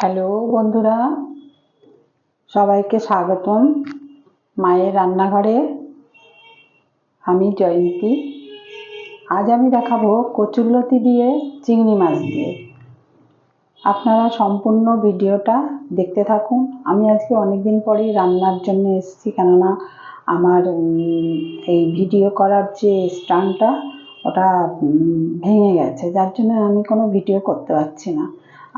Hello বন্ধুরা, সবাইকে স্বাগতম মায়ের রান্নাঘরে। আমি জয়ন্তী। আজ আমি দেখাবো কচুরলতি দিয়ে চিংড়ি মাছ দিয়ে। আপনারা সম্পূর্ণ ভিডিওটা দেখতে থাকুন। আমি আজকে অনেক দিন পরেই রান্নার জন্য এসেছি, কেননা আমার এই ভিডিও করার যে স্ট্যান্ডটা ওটা ভেঙে গেছে। যার জন্য আমি কোনো ভিডিও করতে পারছি না।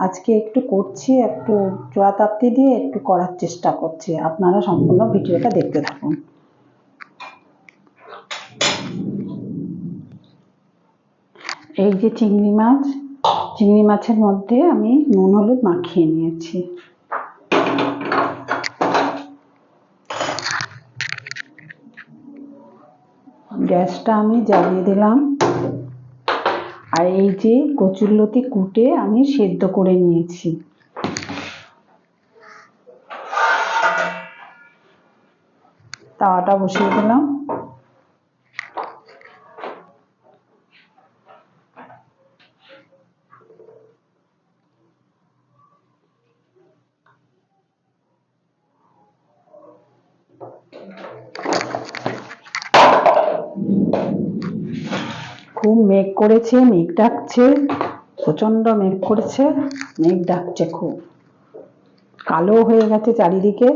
আজকে একটু করছি, একটু চোয়া তাপ্তি দিয়ে একটু করার চেষ্টা করছি। আপনারা সম্পূর্ণ ভিডিওটা দেখতে থাকুন। এই যে চিংড়ি মাছ, চিংড়ি মাছের মধ্যে আমি নুন, হলুদ মাখিয়ে নিয়েছি। গ্যাসটা আমি জ্বালিয়ে দিলাম। আর এই যে কচুরলতি কুটে আমি সেদ্ধ করে নিয়েছি। তাওয়াটা বসিয়ে দিলাম। খুব মেঘ করেছে, মেঘ ডাকছে প্রচণ্ড মেঘ করেছে, মেঘ ডাকছে খুব। কালো হয়ে গেছে চারিদিকে।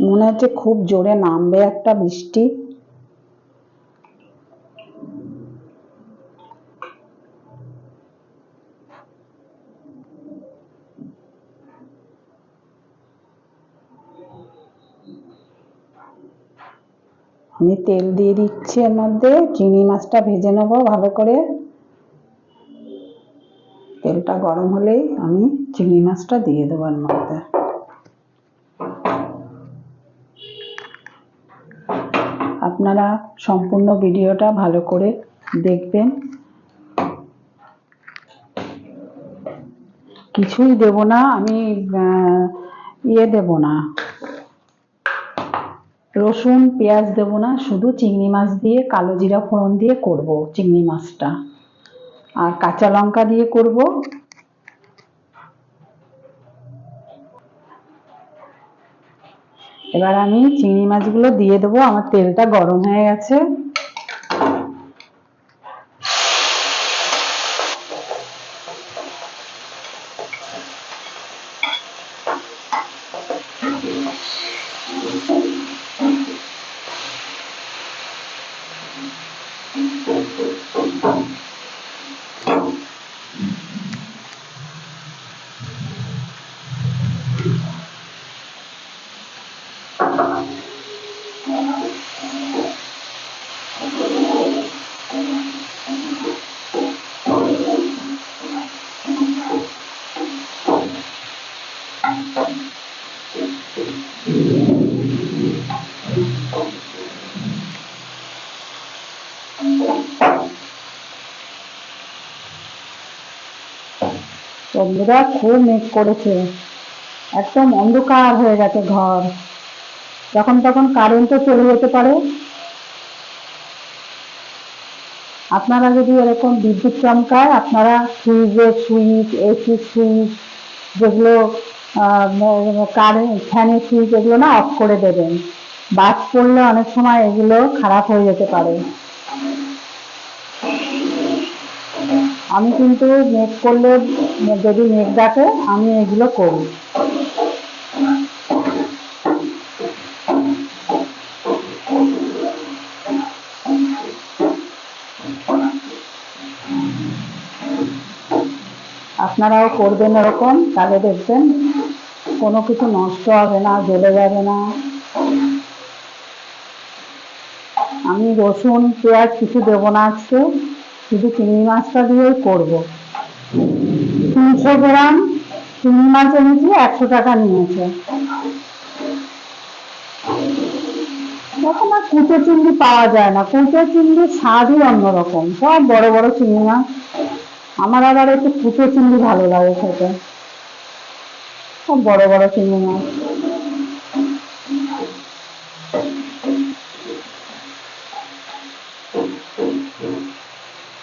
মনে হচ্ছে খুব জোরে নামবে একটা বৃষ্টি। আমি তেল দিয়ে দিচ্ছি এর মধ্যে, চিংড়ি মাছটা ভেজে নেব ভালো করে। তেলটা গরম হলেই আমি চিংড়ি মাছটা দিয়ে দেবো এর মধ্যে। আপনারা সম্পূর্ণ ভিডিওটা ভালো করে দেখবেন। কিছুই দেব না, আমি ইয়ে দেব না। রসুন, পেঁয়াজ দেবো না, শুধু চিংড়ি মাছ দিয়ে, কালো জিরা ফোড়ন দিয়ে করব চিংড়ি মাছটা। আর কাঁচা লঙ্কা দিয়ে করব। এবার আমি চিংড়ি মাছগুলো দিয়ে দেবো, আমার তেলটা গরম হয়ে গেছে। বন্ধুরা খুব মেঘ করেছে। একদম অন্ধকার হয়ে গেছে ঘর। যখন তখন কারেন্টও চলে যেতে পারে। আপনারা যদি এরকম বিদ্যুৎ চমকায়, আপনারা ফ্রিজের সুইচ এসি সুইচ যেগুলো কারেন্ট ফ্যানের সুইচ এগুলো না অফ করে দেবেন। বাজ পড়লে অনেক সময় এগুলো খারাপ হয়ে যেতে পারে। আমি কিন্তু মেঘ করলে যদি মেঘ ডাকে আমি এগুলো করি। আপনারাও করবেন এরকম, তাহলে দেখবেন কোনো কিছু নষ্ট হবে না, জ্বলে যাবে না। আমি রসুন, পেঁয়াজ কিছু দেবো না আজকে, শুধু চিংড়ি মাছটা দিয়েই করব। তিনশো গ্রাম চিংড়ি মাছ এনেছি, একশো টাকা নিয়েছে। আর কুচো চিংড়ি পাওয়া যায় না। কুচো চিংড়ির স্বাদই অন্যরকম। সব বড় বড় চিংড়ি মাছ আমার আবার একটু কুচো চিংড়ি ভালো লাগে খেতে। সব বড় বড় চিংড়ি মাছ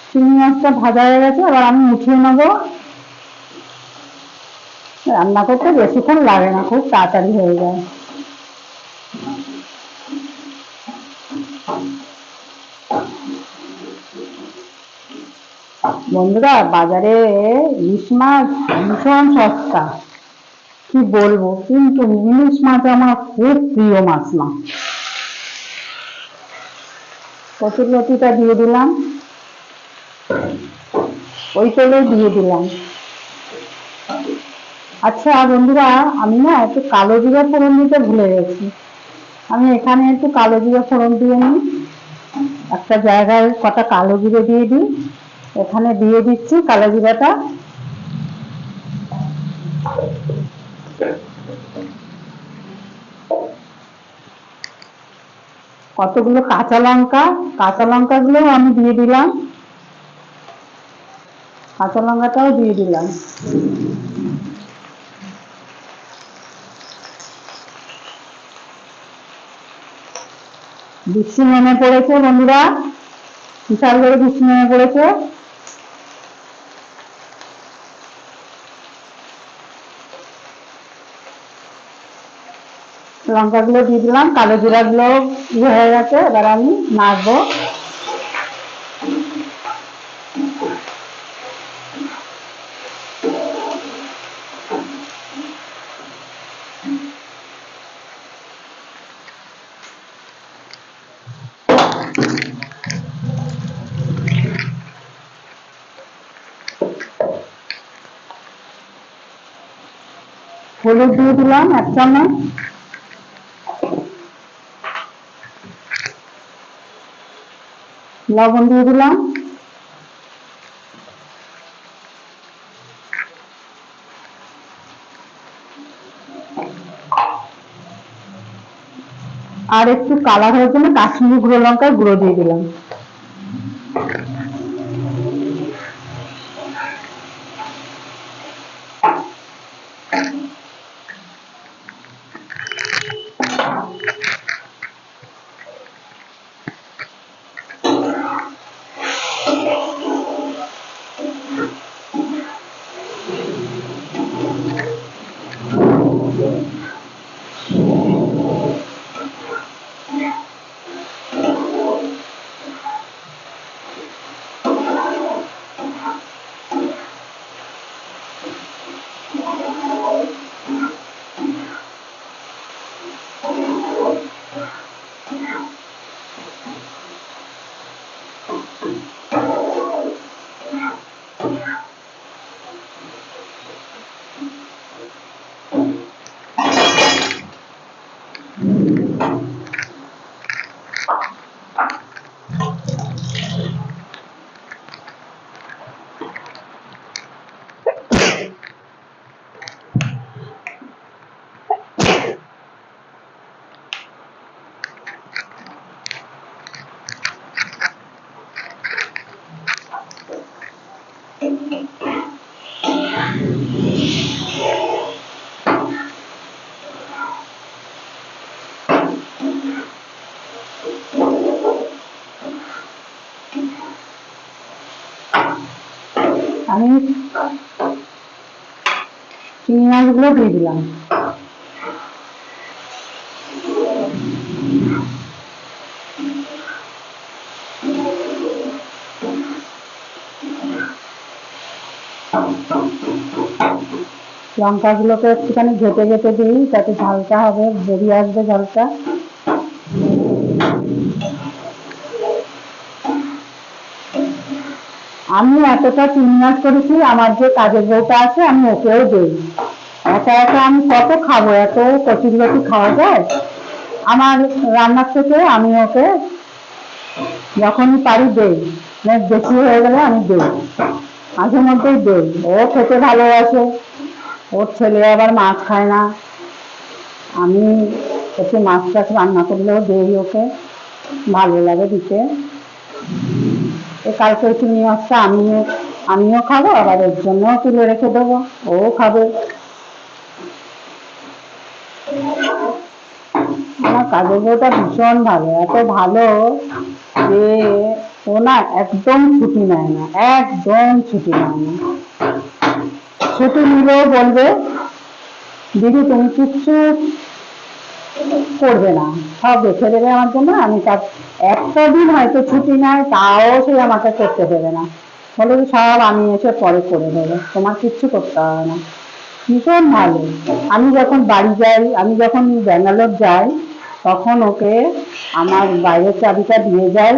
চিংড়ি মাছটা ভাজা হয়ে গেছে, এবার আমি উঠিয়ে নেব। রান্না করতে বেশিক্ষণ লাগে না, খুব তাড়াতাড়ি হয়ে যায়। বন্ধুরা, বাজারে ইলিশ মাছ ভীষণ সস্তা। কি বলব, কিন্তু ইলিশ মাছ আমার খুব প্রিয় মাছ না কচুর লতিটা দিয়ে দিলাম। ওই তেলেই দিয়ে দিলাম। আচ্ছা বন্ধুরা, আমি না একটু কালো জিরা ফোড়ন দিতে ভুলে গেছি। আমি এখানে একটু কালো জিরা ফোড়ন দিয়ে নিই। একটা জায়গায় কটা কালো জিরে দিয়ে দিই। এখানে দিয়ে দিচ্ছি কালো জিরাটা। কতগুলো কাঁচা লঙ্কা? কাঁচা লঙ্কাগুলোও আমি দিয়ে দিলাম। কাঁচা লঙ্কাটাও দিয়ে দিলাম। বৃষ্টি নেমে পড়েছে, বন্ধুরা। বিশাল করে বৃষ্টি নেমে পড়েছে। লঙ্কাগুলো দিয়ে দিলাম, কালো জিরাগুলো ইয়ে হয়ে গেছে, এবার আমি নাড়বো। হলুদ দিয়ে দিলাম, এক চামচ। লবণ দিয়ে দিলাম। আর একটু কালার হওয়ার জন্য কাশ্মীরি গুঁড়ো লঙ্কার গুঁড়ো দিয়ে দিলাম। আমি চিংড়ি মাছগুলো দিয়ে দিলাম। লঙ্কাগুলোকে একটুখানি ঘেটে ঘেটে দিই, যাতে ঝালটা হবে, বেরিয়ে আসবে ঝালটা। আমি এতটা চিংড়ি করেছি, আমার যে কাজের বউটা আছে, আমি ওকেও দিই। একা একা আমি কত খাব? এত কচুর লতি খাওয়া যায়? আমার রান্নার থেকে আমি ওকে যখনই পারি দেই। বেশি হয়ে গেলে আমি দেই। মাঝে মধ্যেই দেই। ও খেতে ভালোবাসে। ওর ছেলে আবার মাছ খায় না। আমি একটু মাছ টাছ রান্না করলেও দেই ওকে। ভালো লাগে দিতে। এ কালকে চিংড়ি মাছটা আমিও আমিও খাব, আবার এর জন্যও তুলে রেখে দেবো। ও খাবে। আমার কাজের বউটা ভীষণ ভালো, এত ভালো যে ও না একদম ছুটি নেয় না, একদম ছুটি নেয় না। ছুটি নিলেও বলবে, দিদি, তুমি কিচ্ছু করবে না, সব রেখে দেবে আমার জন্য, আমি তার একটা দিন হয়তো ছুটি নাই তাও সে আমাকে করতে দেবে না। বলে সব আমি এসে পরে করে দেবো, তোমার কিচ্ছু করতে হবে না। ভীষণ ভালো। আমি যখন বাড়ি যাই, আমি যখন ব্যাঙ্গালোর যাই তখন ওকে আমার বাইরের চাবিটা দিয়ে যায়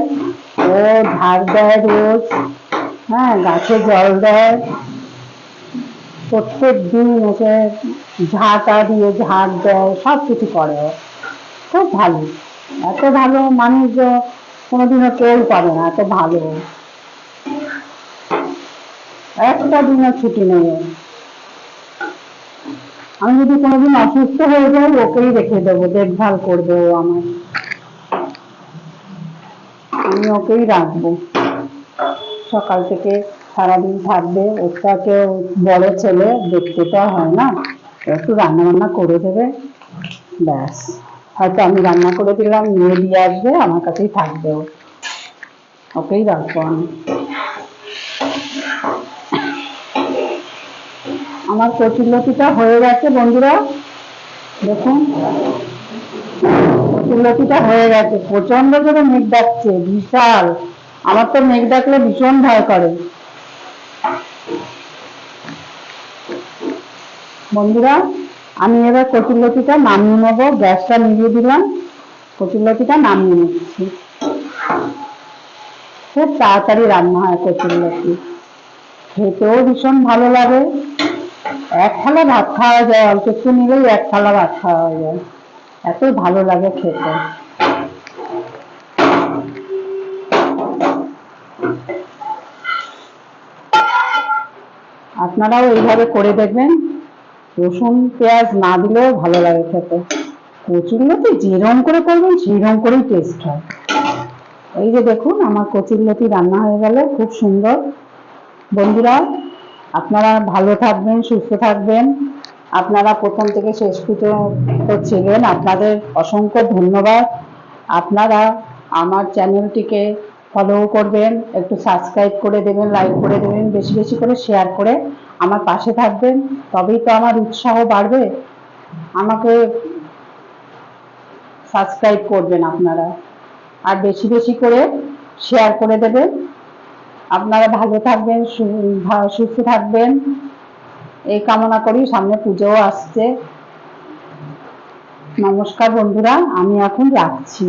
ও ঝাড় দেয় রোজ হ্যাঁ গাছে জল দেয় প্রত্যেক দিন ওকে ঝাঁটা দিয়ে ঝাড় দেয় সব কিছু করে ও। খুব ভালো এত ভালো মানুষ কোনোদিনও কেউ পাবে না, এত ভালো। একটা দিনও ছুটি নেই। আমি যদি কোনোদিন অসুস্থ হয়ে যাই, ওকেই রেখে দেবো, দেখভাল করবে ও আমার আমি ওকেই রাখব। সকাল থেকে সারাদিন থাকবে ওটাকে বড় ছেলে দেখতে তো হয় না একটু রান্না বান্না করে দেবে, ব্যাস। হয়তো আমি রান্না করে দিলাম নিয়ে দিয়ে আসবে, আমার কাছেই থাকবে ও। ওকেই রাখব আমি। আমার কচুরলতিটা হয়ে গেছে, বন্ধুরা। দেখুন। কচুরলতিটা হয়ে গেছে। প্রচণ্ড করে মেঘ ডাকছে, বিশাল। আমার তো মেঘ ডাকলে ভীষণ ভয় করে। বন্ধুরা, আমি এবার কচুরলতিটা নামিয়ে নেব। গ্যাসটা নিভিয়ে দিলাম। কচুরলতিটা নামিয়ে নিচ্ছি। খুব তাড়াতাড়ি রান্না হয় কচুরলতি খেতেও ভীষণ ভালো লাগে। এক থালা ভাত খাওয়া যায় অল্প একটু নিলেই এক থালা ভাত খাওয়া যায়। এত ভালো লাগে খেতে। আপনারাও এইভাবে করে দেখবেন, রসুন, পেঁয়াজ না দিলেও ভালো লাগে খেতে। কচুরলতি যেরম করে করবেন, সেরম করেই টেস্ট হয়। এই যে দেখুন, আমার কচুরলতি রান্না হয়ে গেল, খুব সুন্দর। বন্ধুরা আপনারা ভালো থাকবেন, সুস্থ থাকবেন। আপনারা প্রথম থেকে শেষ পর্যন্ত ছিলেন। আপনাদের অসংখ্য ধন্যবাদ। আপনারা আমার চ্যানেলটিকে ফলো করবেন, একটু সাবস্ক্রাইব করে দেবেন লাইক করে দেবেন, বেশি বেশি করে শেয়ার করে আমার পাশে থাকবেন। তবেই তো আমার উৎসাহ বাড়বে। আমাকে সাবস্ক্রাইব করবেন আপনারা। আর বেশি বেশি করে শেয়ার করে দেবেন। আপনারা ভালো থাকবেন সুস্থ থাকবেন। এই কামনা করি, সামনে পুজোও আসছে। নমস্কার বন্ধুরা, আমি এখন রাখছি।